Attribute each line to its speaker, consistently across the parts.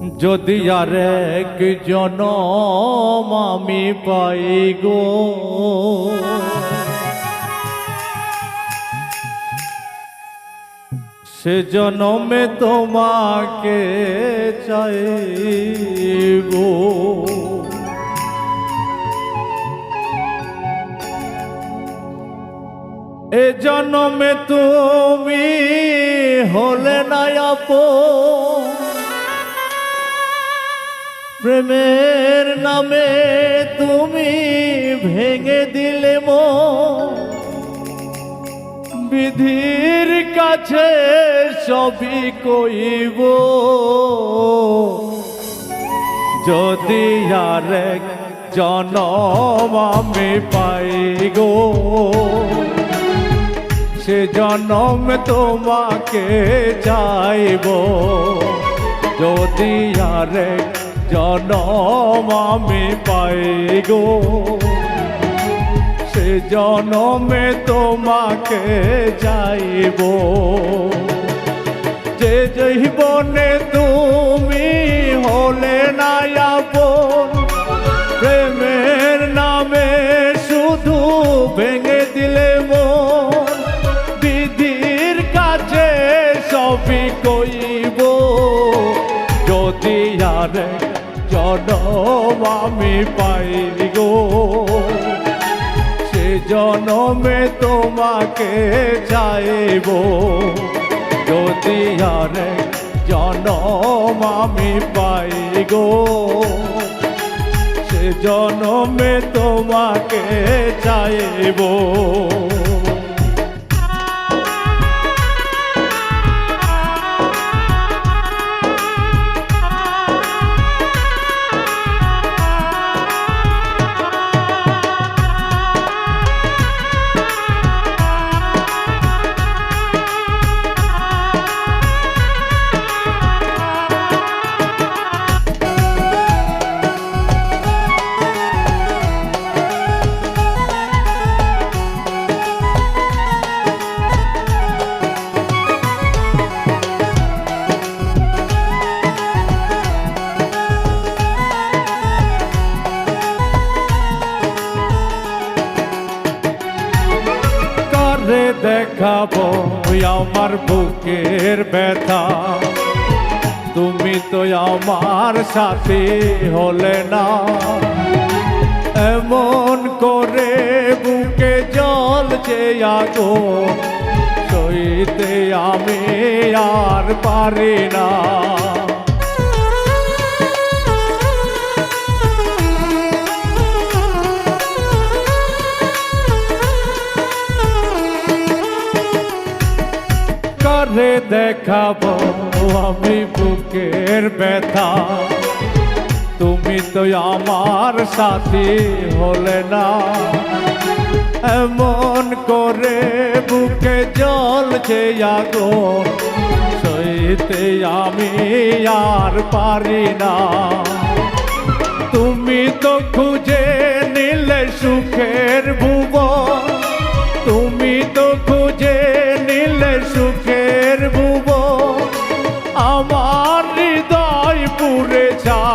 Speaker 1: যদি আর এক জনম আমি পাই গো। সে জনমে তোমাকে চাইব এ জনমে তুমি হলে না আপন। প্রেমের নামে তুমি ভেঙে দিলে মো বিধির কাছে সবই কইব। যদি আর জনম আমি পাই গো, সে জনম তোমাকে চাইব। যদি আর জনম আমি পাই গো। সে জনমে তোমাকে যাইব। যে জীবনে তুমি হলে না আপন আমি পাই গো। সে জনমে তোমাকে চাইব। যদি আর জনম আমি পাই গো। সে জনমে তোমাকে চাইব। আমার বুকের ব্যথা। তুমি তো আমার সাথে হলে না। এমন করে বুকে জল যে আগো, সইতে আমি আর পারি না। করে দেখাবো আমি বুকের ব্যথা। তুমি তো আমার সাথী হলে না। এমন করে বুকে জলছে আগুন সইতে আমি আর পারি না। তুমি তো খুঁজে নিলে সুখের ভুবন, তুমি তো খুঁজে নিলে সুখের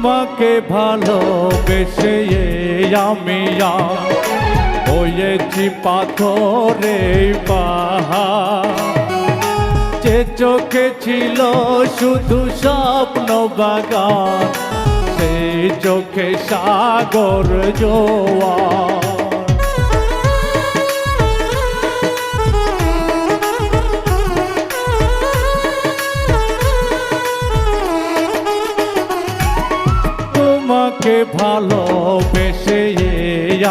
Speaker 1: তোমাকে ভালোবেসে আমি হয়েছি পাথরে পাহাড়। যে চোখে ছিল শুধু স্বপ্ন বাগান, সেই চোখে সাগর জোয়ার।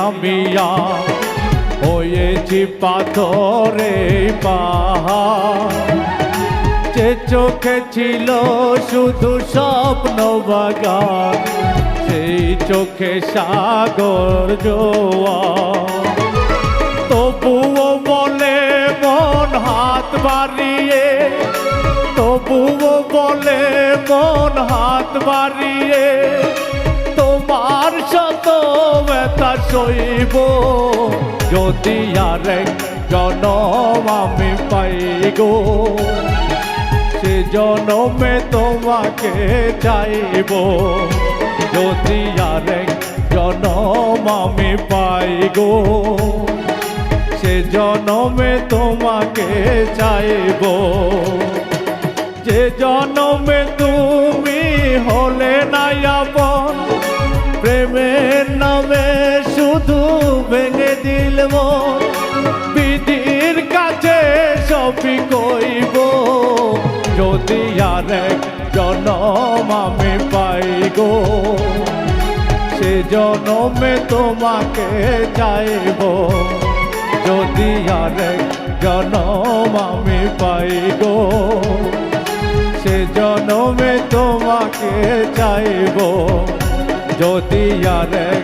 Speaker 1: আমি আর হয়েছি পাথরে পাহাড়। যে চোখে ছিল শুধু স্বপ্ন বাগান, সেই চোখে সাগর জোয়া তবুও বলে মন হাত বাড়িয়ে, তবুও বলে মন হাত বাড়িয়ে ব্যথা সইব, যদি আরেক জনম আমি পাই গো সে জনমে তোমাকে চাইব, যদি আরেক জনম আমি পাই গো সে জনমে তোমাকে চাইব। যে জনমে তুমি হলে না বিধির কাছে সবই কইব। যদি আরেক জনম আমি পাই গো সে জনমে তোমাকে চাইব। যদি আরেক জনম আমি পাই গো সে জনমে তোমাকে চাইব। যদি আরেক